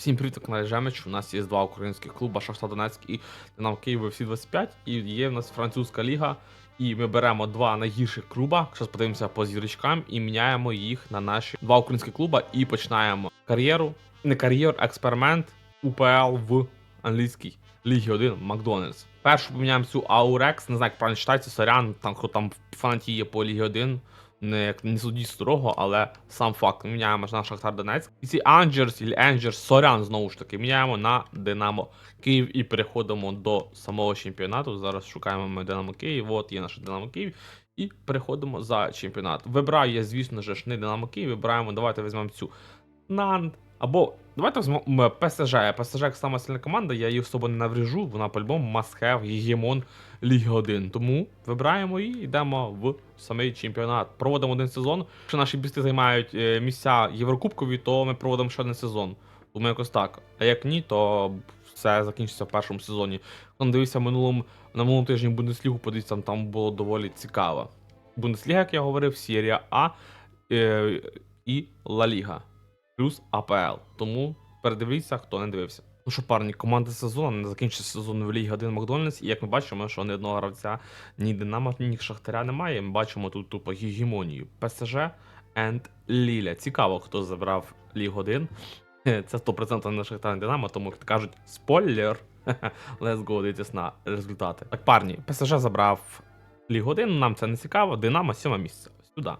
Всім привіт, на каналі Жемич. У нас є два українських клуби Шахтар Донецьк і Динамо Київ всі 25 І є в нас французька ліга. І ми беремо два найгірших клуба. Зараз подивимося по зірочкам і міняємо їх на наші два українські клуба і починаємо кар'єру. Не кар'єр, експеримент УПЛ в англійській Лігі 1 Макдональдс. Першу поміняємо цю Аурекс, не знаю, як правильно читається, сорян, там хто там фанатіє по Лігі 1 не як не судіть строго, але сам факт. Ми міняємо на Шахтар Донецьк. І ці Анджерс і Анджерс Сорян знову ж таки міняємо на Динамо Київ і переходимо до самого чемпіонату. Зараз шукаємо ми Динамо Київ. От є наш Динамо Київ. І переходимо за чемпіонат. Вибираю я, звісно ж, не Динамо Київ. Вибираємо, давайте візьмемо цю Нант. Або давайте візьмемо ПСЖ. ПСЖ як сама сильна команда, я її особо не навріжу, вона по-любому must have, гегемон Ліги 1. Тому вибираємо і йдемо в самий чемпіонат. Проводимо один сезон. Якщо наші бісти займають е, місця Єврокубкові, то ми проводимо ще один сезон. Тому якось так. А як ні, то все закінчиться в першому сезоні. Хто дивився минулому, на минулому тижні Бундеслігу, подивіться, там, було доволі цікаво. Бундесліга, як я говорив, Серія А е, і Ла Ліга. Плюс АПЛ. Тому передивіться, хто не дивився. Ну що, парні, команда сезону не закінчиться сезон в Лігі 1 Макдональдс, і як ми бачимо, що ні одного гравця, ні Динамо, ні Шахтаря немає. Ми бачимо тут тупо гегемонію ПСЖ and Ліля. Цікаво, хто забрав Ліг 1. Це 100% не Шахтар, Динамо, тому як кажуть, спойлер. Let's go, дивитись на результати. Так, парні, ПСЖ забрав Ліг 1, нам це не цікаво. Динамо сьоме місце. Сюди.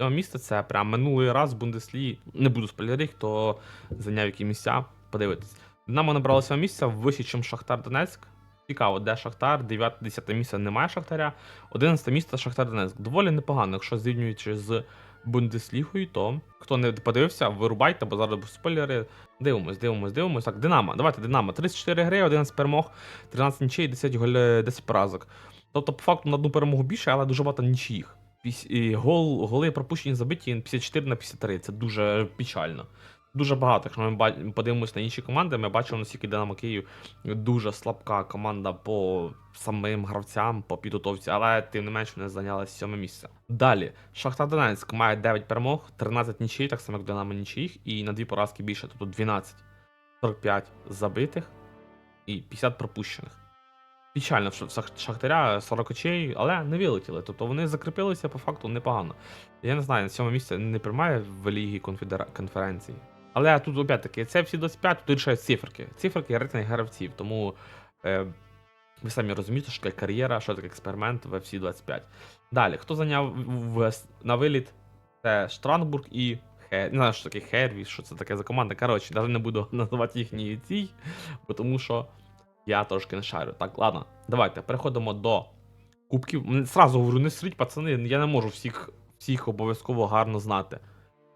Сьоме місце це прям минулий раз в Бундеслі. Не буду спойлерити, хто зайняв які місця. Подивитись. Динамо набрало сьоме місце вище, ніж Шахтар Донецьк. Цікаво, де Шахтар, 9-10 місце немає Шахтаря, 11 місце Шахтар Донецьк. Доволі непогано, якщо зрівнюючи з Бундеслігою, то хто не подивився, вирубайте, бо зараз будуть спойлери. Дивимось, дивимось, дивимось. Так, Динамо, давайте Динамо. 34 гри, 11 перемог, 13 нічий, 10 голь, 10 поразок. Тобто, по факту на одну перемогу більше, але дуже багато нічиїх. Гол, голи пропущені забиті 54 на 53. Це дуже печально. Дуже багато. Якщо ми подивимось на інші команди, ми бачимо, наскільки Динамо Київ дуже слабка команда по самим гравцям, по підготовці, але тим не менш вони зайняли сьоме місце. Далі, Шахтар Донецьк має 9 перемог, 13 нічий, так само як Динамо нічиїх, і на дві поразки більше, тобто 12, 45 забитих і 50 пропущених. Печально, що Шахтаря 40 очей, але не вилетіли. Тобто вони закріпилися по факту непогано. Я не знаю, на цьому місці не приймає в лігі конфедера... конференції. Але тут опять-таки, це всі 25, тут рішають циферки. Циферки рейтинг гравців, тому е, ви самі розумієте, що таке кар'єра, що таке експеримент в FC 25. Далі, хто зайняв в, на виліт? Це Штрангбург і. Не знаю, що таке Херві, що це таке за команда. Коротше, навіть не буду називати їхні ці, тому що я трошки не шарю. Так, ладно, давайте переходимо до кубків. Сразу говорю, не сріть, пацани, я не можу всіх, всіх обов'язково гарно знати.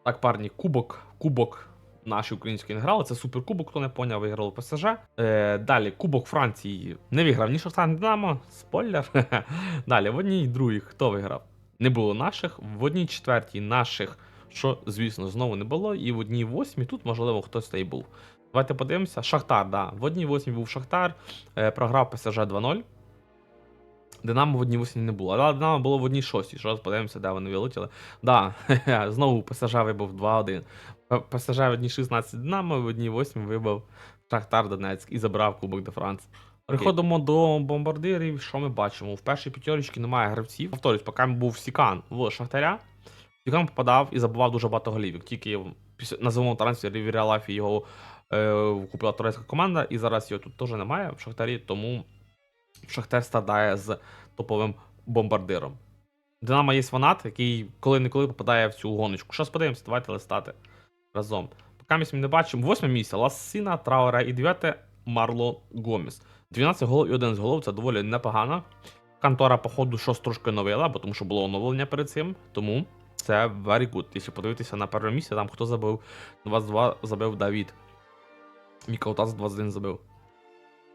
Так, парні, кубок, кубок наші українські не грали. Це суперкубок, хто не поняв, виграли ПСЖ. Е, далі, Кубок Франції не виграв ні Шахтар, ні Динамо. Спойлер. далі, в одній другій хто виграв? Не було наших, в одній четвертій наших, що, звісно, знову не було. І в одній восьмій тут, можливо, хтось та й був. Давайте подивимося. Шахтар, да. В одній восьмій був Шахтар, е, програв ПСЖ 2-0. Динамо в одній восьмій не було. Але Динамо було в одній шостій. Що раз подивимося, де вони вилетіли. Да, знову ПСЖ вибув 2-1. ПСЖ в одній 16 Динамо, в одній 8 вибив Шахтар Донецьк і забрав Кубок де Франц. Переходимо до бомбардирів. Що ми бачимо? В першій п'ятерочці немає гравців. Повторюсь, поки був Сікан в Шахтаря. Сікан попадав і забував дуже багато голів. Тільки на зимовому трансфері в Реалафі його купила турецька команда, і зараз його тут теж немає в Шахтарі, тому Шахтар страдає з топовим бомбардиром. Динамо є фанат, який коли-неколи попадає в цю гоночку. Що подивимося, давайте листати разом. Поки ми не бачимо. Восьме місце Лассіна, Трауера і дев'яте Марло Гоміс. 12 голів і 11 голів це доволі непогано. Контора, походу, щось трошки оновила, бо тому що було оновлення перед цим. Тому це very good. Якщо подивитися на перше місце, там хто забив 22 забив Давід. Мікаутас 21 забив.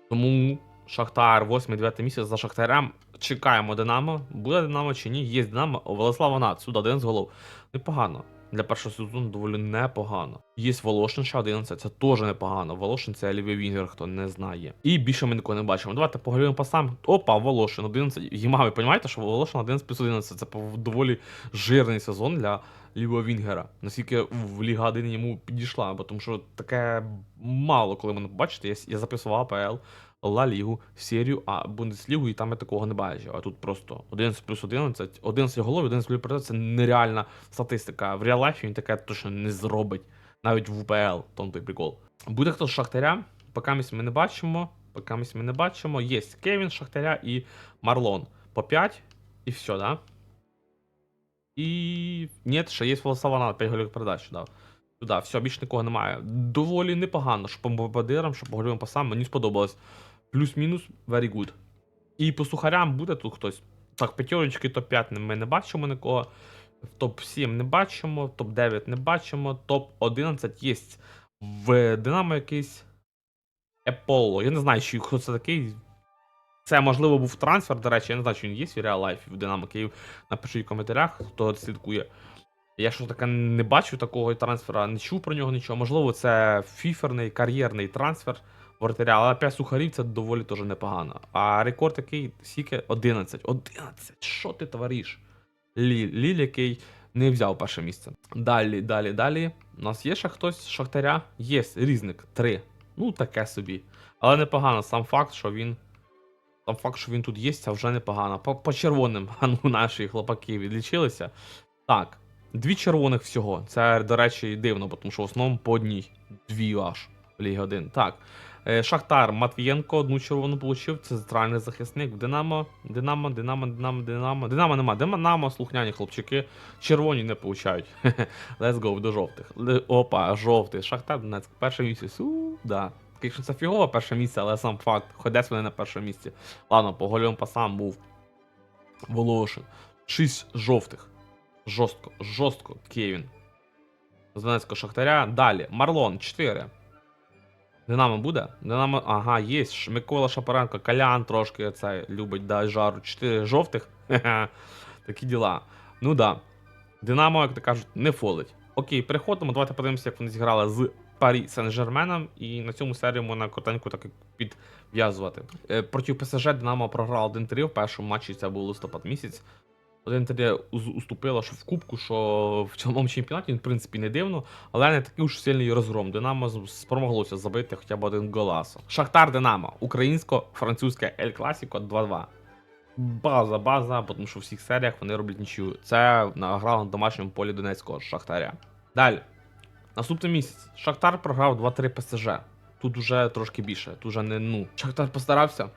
Тому Шахтар, 8-9 місяць за Шахтарем. Чекаємо Динамо. Буде Динамо чи ні? Є Динамо. О, Владислав Ванат, сюди 11 голов. Непогано. Для першого сезону доволі непогано. Є Волошин ще 11, це теж непогано. Волошин це лівий вінгер, хто не знає. І більше ми нікого не бачимо. Давайте поговоримо по сам. Опа, Волошин 11. Гіма, ви розумієте, що Волошин 11 плюс 11. Це доволі жирний сезон для лівого Вінгера. Наскільки в Ліга 1 йому підійшла, бо тому що таке мало коли мене побачите. Я, я записував АПЛ, Ла Лігу, серію А, Бундеслігу, і там я такого не бачив. А тут просто 11 плюс 11, 11 голів, 11 голів передач, це нереальна статистика. В реал-лайфі він таке точно не зробить. Навіть в УПЛ, той прикол. Буде хто з Шахтаря, поки ми не бачимо. Поки ми не бачимо. Є Кевін, Шахтаря і Марлон. По 5 і все, да? І. Ні, ще є Волосавана, 5 голів передач дав. Туди, все, більше нікого немає. Доволі непогано, що по бомбардирам, що по гольовим пасам, мені сподобалось. Плюс-мінус, very good. І по сухарям буде тут хтось. Так, п'ятерочки топ-5 ми не бачимо нікого. В топ-7 не бачимо, в топ-9 не бачимо, топ-11 є в Динамо якийсь Еполо. Я не знаю, чи хто це такий. Це можливо був трансфер, до речі, я не знаю, чи він є в реал лайфі в Динамо Київ. Напишіть в коментарях, хто слідкує. Я щось таке не бачив такого трансфера, не чув про нього нічого. Можливо, це фіферний кар'єрний трансфер воротаря, але 5 сухарів це доволі теж непогано. А рекорд який скільки? 11. 11. Що ти твориш? Ліль, Ліль, який не взяв перше місце. Далі, далі, далі. У нас є ще хтось з Шахтаря? Є, різник, 3. Ну, таке собі. Але непогано, сам факт, що він. Сам факт, що він тут є, це вже непогано. По, по червоним ну, наші хлопаки відлічилися. Так, дві червоних всього. Це, до речі, дивно, тому що в основному по одній. Дві аж в Лігі 1. Так. Е, Шахтар Матвієнко одну червону получив. Це центральний захисник. Динамо, Динамо, Динамо, Динамо, Динамо. Динамо нема. Динамо, слухняні хлопчики. Червоні не получають. Let's go до жовтих. Опа, жовтий. Шахтар Донецьк. Перше. Су, да. Звісно, це фігове перше місце, але сам факт. Ходець вони на першому місці. Ладно, по гольовим пасам був Волошин. Шість жовтих. Жорстко, жорстко, Кевін. З Донецького Шахтаря. Далі. Марлон 4. Динамо буде? Динамо. Ага, є. Микола Шапаренко, Колян трошки це любить, да, жару. 4 жовтих. Такі діла. Ну да. Динамо, як то кажуть, не фолить. Окей, переходимо. Давайте подивимося, як вони зіграли з Парі Сен-Жерменом. І на цьому серію можна коротенько так підв'язувати. Е, проти ПСЖ Динамо програв 1-3 в першому матчі, це був листопад місяць. 1-3 уз- уступило, що в Кубку, що в цьому чемпіонаті, в принципі, не дивно, але не такий уж сильний розгром. Динамо спромоглося забити хоча б один голасо. Шахтар Динамо, українсько-французьке Ель Класіко 2-2. База, база, тому що в всіх серіях вони роблять нічию. Це награли на домашньому полі Донецького Шахтаря. Далі. Наступний місяць. Шахтар програв 2-3 ПСЖ. Тут уже трошки більше. Тут уже не ну. Шахтар постарався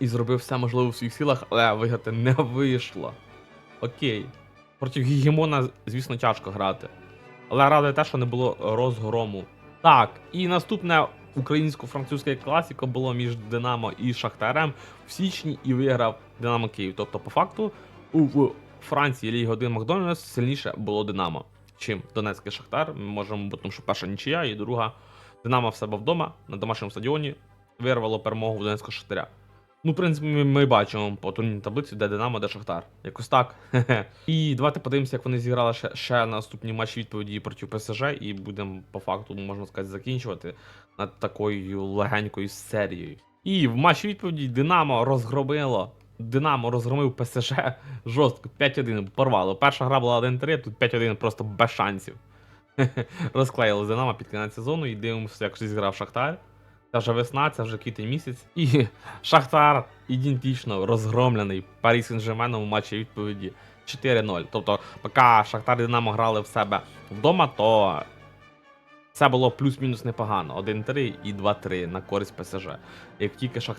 і зробив все можливе в своїх силах, але виграти не вийшло. Окей. Проти Гігемона, звісно, тяжко грати. Але радує те, що не було розгрому. Так, і наступне українсько-французьке класіко було між Динамо і Шахтарем в січні і виграв Динамо Київ. Тобто, по факту, у Франції Ліги 1 Макдональдс сильніше було Динамо, чим Донецький Шахтар. Ми можемо, бо тому що перша нічия і друга Динамо в себе вдома на домашньому стадіоні вирвало перемогу в Донецького Шахтаря. Ну, в принципі, ми, бачимо по турнірній таблиці, де Динамо, де Шахтар. Якось так. І давайте подивимося, як вони зіграли ще, ще наступні матчі відповіді проти ПСЖ, і будемо по факту, можна сказати, закінчувати над такою легенькою серією. І в матчі відповіді Динамо розгромило. Динамо розгромив ПСЖ жорстко 5-1 порвало. Перша гра була 1-3, тут 5-1 просто без шансів. Розклеїли Динамо під кінець сезону і дивимося, як зіграв Шахтар. Це вже весна, це вже квітень місяць. І Шахтар ідентично розгромлений Парі Сен-Жерменом у матчі відповіді 4-0. Тобто, поки Шахтар і Динамо грали в себе вдома, то це було плюс-мінус непогано. 1-3 і 2-3 на користь ПСЖ. Як тільки Шах...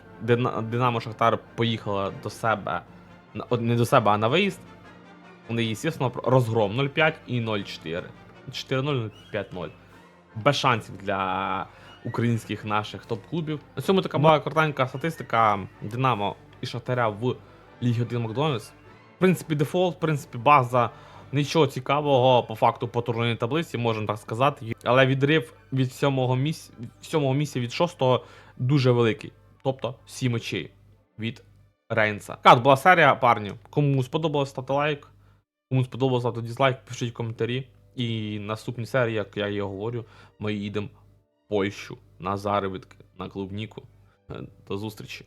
Динамо Шахтар поїхала до себе, не до себе, а на виїзд, вони, звісно, розгром 0-5 і 0-4. 4-0, 5-0. Без шансів для українських наших топ-клубів. На цьому така була коротенька статистика Динамо і Шахтаря в Лігі 1 Макдональдс. В принципі, дефолт, в принципі, база. Нічого цікавого по факту по турнірній таблиці, можна так сказати. Але відрив від сьомого місця, сьомого місця від шостого дуже великий. Тобто 7 очей від Рейнса. Така була серія, парні. Кому сподобалось, ставте лайк. Кому сподобалось, ставте дізлайк, пишіть коментарі. І наступні серії, як я і говорю, ми їдемо в Польщу на заробітки, на клубніку. Е, До зустрічі.